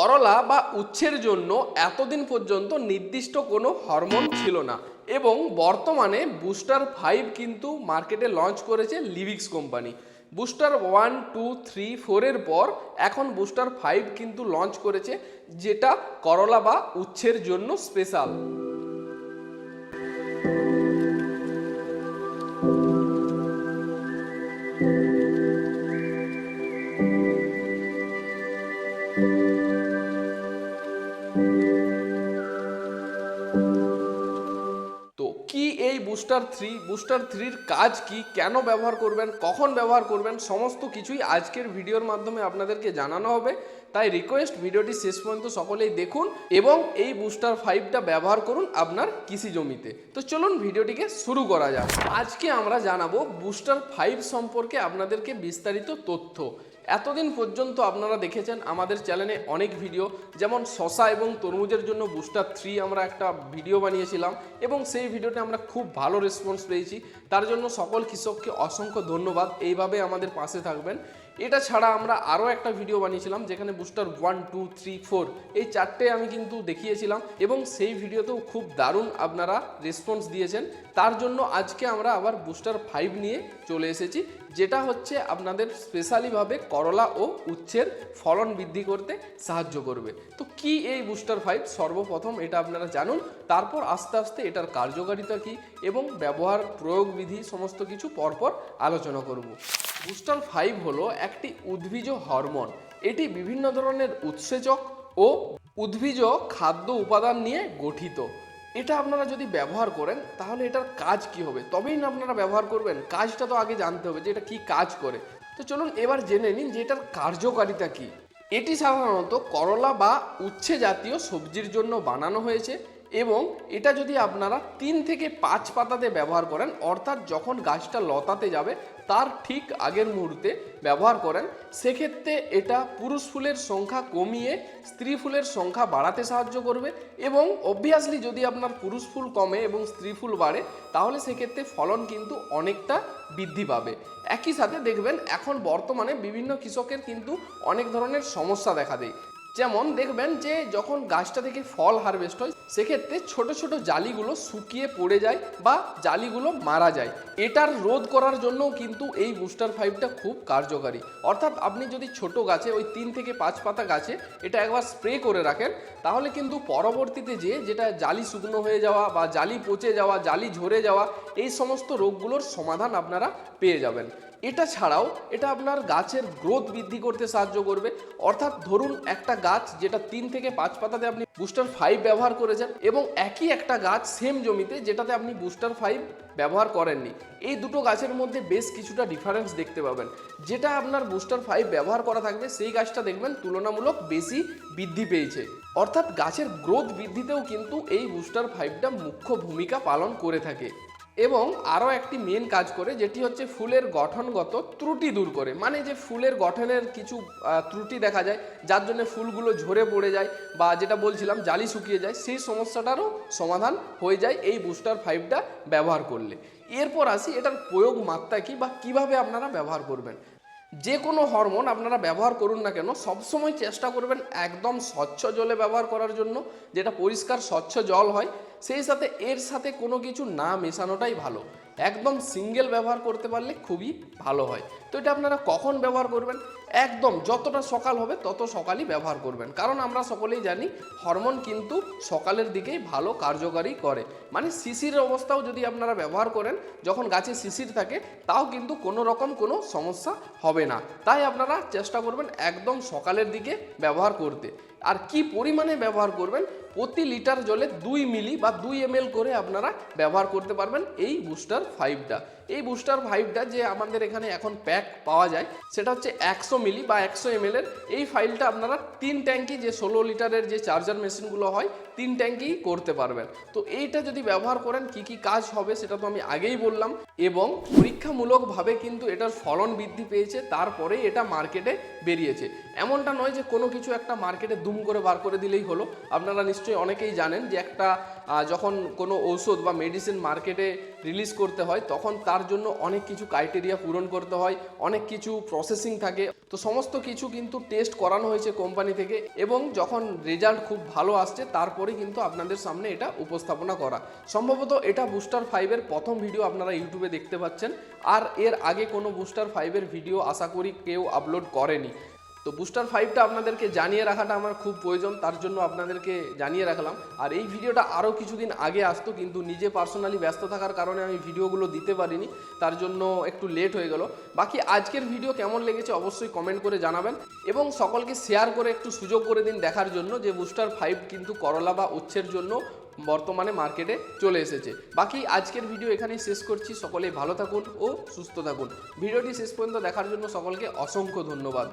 করলা বা উচ্ছের জন্য এতদিন পর্যন্ত নির্দিষ্ট কোনো হরমোন ছিল না এবং বর্তমানে বুস্টার ফাইভ কিন্তু মার্কেটে লঞ্চ করেছে Livix company. Booster one, two, three, ফোরের পর এখন বুস্টার ফাইভ কিন্তু লঞ্চ করেছে যেটা করলা বা উচ্ছের জন্য স্পেশাল। বুস্টার থ্রি বুস্টার থ্রির কাজ কি? কেন ব্যবহার করবেন? কখন ব্যবহার করবেন? সমস্ত কিছুই আজকের ভিডিওর মাধ্যমে আপনাদেরকে জানানো হবে। তাই রিকোয়েস্ট ভিডিওটি শেষ পর্যন্ত সকলেই দেখুন এবং এই বুস্টার ফাইভটা ব্যবহার করুন আপনার কৃষি জমিতে। তো চলুন ভিডিওটিকে শুরু করা যাক। আজকে আমরা জানাব বুস্টার ফাইভ সম্পর্কে আপনাদেরকে বিস্তারিত তথ্য। এতদিন পর্যন্ত আপনারা দেখেছেন আমাদের চ্যানেলে অনেক ভিডিও যেমন শশা এবং তরমুজের জন্য বুস্টার থ্রি আমরা একটা ভিডিও বানিয়েছিলাম এবং সেই ভিডিওতে আমরা খুব ভালো রেসপন্স পেয়েছি। তার জন্য সকল কৃষককে অসংখ্য ধন্যবাদ। এইভাবে আমাদের পাশে থাকবেন। এটা ছাড়া আমরা আরও একটা ভিডিও বানিয়েছিলাম, যেখানে booster one two three four এই চারটে আমি কিন্তু দেখিয়েছিলাম এবং সেই ভিডিওতেও খুব দারুণ আপনারা রেসপন্স দিয়েছেন। তার জন্য আজকে আমরা আবার বুস্টার ফাইভ নিয়ে চলে এসেছি, যেটা হচ্ছে আপনাদের স্পেশালিভাবে করলা ও উচ্ছের ফলন বৃদ্ধি করতে সাহায্য করবে। তো কি এই বুস্টার ফাইভ সর্বপ্রথম এটা আপনারা জানুন, তারপর আস্তে আস্তে এটার কার্যকারিতা কি এবং ব্যবহার প্রয়োগ বিধি সমস্ত কিছু পরপর আলোচনা করব। বুস্টার ফাইভ হলো একটি উদ্ভিজ হরমোন। এটি বিভিন্ন ধরনের উৎসেচক ও উদ্ভিজ খাদ্য উপাদান নিয়ে গঠিত। এটা আপনারা যদি ব্যবহার করেন, তাহলে এটার কাজ কি হবে? তবেই না আপনারা ব্যবহার করবেন। কাজটা তো আগে জানতে হবে যে এটা কি কাজ করে। তো চলুন এবার জেনে নিন যে এটার কার্যকারিতা কি। এটি সাধারণত করলা বা উচ্ছে জাতীয় সবজির জন্য বানানো হয়েছে। এবং এটা যদি আপনারা তিন থেকে পাঁচ পাতাতে ব্যবহার করেন, অর্থাৎ যখন গাছটা লতাতে যাবে, তার ঠিক আগের মুহূর্তে ব্যবহার করেন, সেক্ষেত্রে এটা পুরুষ ফুলের সংখ্যা কমিয়ে স্ত্রী ফুলের সংখ্যা বাড়াতে সাহায্য করবে এবং অবভিয়াসলি যদি আপনার পুরুষ ফুল কমে এবং স্ত্রী ফুল বাড়ে, তাহলে সেক্ষেত্রে ফলন কিন্তু অনেকটা বৃদ্ধি পাবে। একই সাথে দেখবেন এখন বর্তমানে বিভিন্ন কৃষকের কিন্তু অনেক ধরনের সমস্যা দেখা দেয়। যেমন দেখবেন যে যখন গাছটা থেকে ফল হারভেস্ট হয়, সেক্ষেত্রে ছোট ছোট জালিগুলো শুকিয়ে পড়ে যায় বা জালিগুলো মারা যায়। এটার রোধ করার জন্যও কিন্তু এই বুস্টার ফাইভটা খুব কার্যকারী। অর্থাৎ আপনি যদি ছোট গাছে, ওই তিন থেকে পাঁচ পাতা গাছে এটা একবার স্প্রে করে রাখেন, তাহলে কিন্তু পরবর্তীতে যে যেটা জালি শুকনো হয়ে যাওয়া বা জালি পচে যাওয়া, জালি ঝরে যাওয়া, এই সমস্ত রোগগুলোর সমাধান আপনারা পেয়ে যাবেন। এটা ছাড়াও এটা আপনার গাছের গ্রোথ বৃদ্ধি করতে সাহায্য করবে। অর্থাৎ ধরুন একটা গাছ যেটা তিন থেকে পাঁচ পাতাতে আপনি বুস্টার ফাইভ ব্যবহার করেছেন এবং একই একটা গাছ সেম জমিতে যেটাতে আপনি বুস্টার ফাইভ ব্যবহার করেননি। এই দুটো গাছের মধ্যে বেশ কিছুটা ডিফারেন্স দেখতে পাবেন। যেটা আপনার বুস্টার ফাইভ ব্যবহার করা থাকবে, সেই গাছটা দেখবেন তুলনামূলক বেশি বৃদ্ধি পেয়েছে। অর্থাৎ গাছের গ্রোথ বৃদ্ধিতেও কিন্তু এই বুস্টার ফাইভটা মুখ্য ভূমিকা পালন করে থাকে। এবং আরও একটি মেন কাজ করে, যেটি হচ্ছে ফুলের গঠনগত ত্রুটি দূর করে। মানে যে ফুলের গঠনের কিছু ত্রুটি দেখা যায়, যার জন্য ফুলগুলো ঝরে পড়ে যায় বা যেটা বলছিলাম, জালি শুকিয়ে যায়, সেই সমস্যাটারও সমাধান হয়ে যায় এই বুস্টার ফাইভটা ব্যবহার করলে। এরপর আসি, এটার প্রয়োগ মাত্রা কী বা কীভাবে আপনারা ব্যবহার করবেন? যে কোনো হরমোন আপনারা ব্যবহার করুন না কেন সবসময় চেষ্টা করবেন একদম স্বচ্ছ জলে ব্যবহার করার জন্য, যেটা পরিষ্কার স্বচ্ছ জল হয়, সেই সাথে এর সাথে কোনো কিছু না মেশানোটাই ভালো। একদম সিঙ্গেল ব্যবহার করতে পারলে খুবই ভালো হয়। তো এটা আপনারা কখন ব্যবহার করবেন? একদম যতটা সকাল হবে তত সকালই ব্যবহার করবেন। কারণ আমরা সকলেই জানি, হরমোন কিন্তু সকালের দিকেই ভালো কার্যকারী করে। মানে শিশির অবস্থাও যদি আপনারা ব্যবহার করেন, যখন গাছে শিশির থাকে, তাও কিন্তু কোনো রকম কোনো সমস্যা হবে না। তাই আপনারা চেষ্টা করবেন একদম সকালের দিকে ব্যবহার করতে। আর কি পরিমাণে ব্যবহার করবেন, প্রতি লিটার জলে দুই মিলি বা দুই এম করে আপনারা ব্যবহার করতে পারবেন এই বুস্টার ফাইভটা। এই বুস্টার ফাইভটা যে আমাদের এখানে এখন প্যাক পাওয়া যায়, সেটা হচ্ছে একশো মিলি বা একশো এম এর। এই ফাইলটা আপনারা তিন ট্যাঙ্কি যে ষোলো লিটারের যে চার্জার মেশিনগুলো হয়, তিন ট্যাঙ্কি করতে পারবেন। তো এইটা যদি ব্যবহার করেন, কি কি কাজ হবে সেটা তো আমি আগেই বললাম এবং পরীক্ষামূলকভাবে কিন্তু এটার ফলন বৃদ্ধি পেয়েছে তারপরে এটা মার্কেটে বেরিয়েছে। এমনটা নয় যে কোনো কিছু একটা মার্কেটে দু দুম করে বার করে দিলেই হলো। আপনারা নিশ্চয়ই অনেকেই জানেন যে একটা যখন কোনো ঔষধ বা মেডিসিন মার্কেটে রিলিজ করতে হয়, তখন তার জন্য অনেক কিছু ক্রাইটেরিয়া পূরণ করতে হয়, অনেক কিছু প্রসেসিং থাকে। তো সমস্ত কিছু কিন্তু টেস্ট করানো হয়েছে কোম্পানি থেকে এবং যখন রেজাল্ট খুব ভালো আসছে, তারপরে কিন্তু আপনাদের সামনে এটা উপস্থাপনা করা। সম্ভবত এটা বুস্টার ফাইভের প্রথম ভিডিও আপনারা ইউটিউবে দেখতে পাচ্ছেন। আর এর আগে কোনো বুস্টার ফাইভের ভিডিও আশা করি কেউ আপলোড করেনি। তো বুস্টার ফাইভটা আপনাদেরকে জানিয়ে রাখাটা আমার খুব প্রয়োজন, তার জন্য আপনাদেরকে জানিয়ে রাখলাম। আর এই ভিডিওটা আরও কিছুদিন আগে আসতো, কিন্তু নিজে পার্সোনালি ব্যস্ত থাকার কারণে আমি ভিডিওগুলো দিতে পারিনি, তার জন্য একটু লেট হয়ে গেল। বাকি আজকের ভিডিও কেমন লেগেছে অবশ্যই কমেন্ট করে জানাবেন, এবং সকলকে শেয়ার করে একটু সুযোগ করে দিন দেখার জন্য যে বুস্টার ফাইভ কিন্তু করলা বা উচ্ছের জন্য বর্তমানে মার্কেটে চলে এসেছে। বাকি আজকের ভিডিও এখানেই শেষ করছি, সকলেই ভালো থাকুন ও সুস্থ থাকুন। ভিডিওটি শেষ পর্যন্ত দেখার জন্য সকলকে অসংখ্য ধন্যবাদ।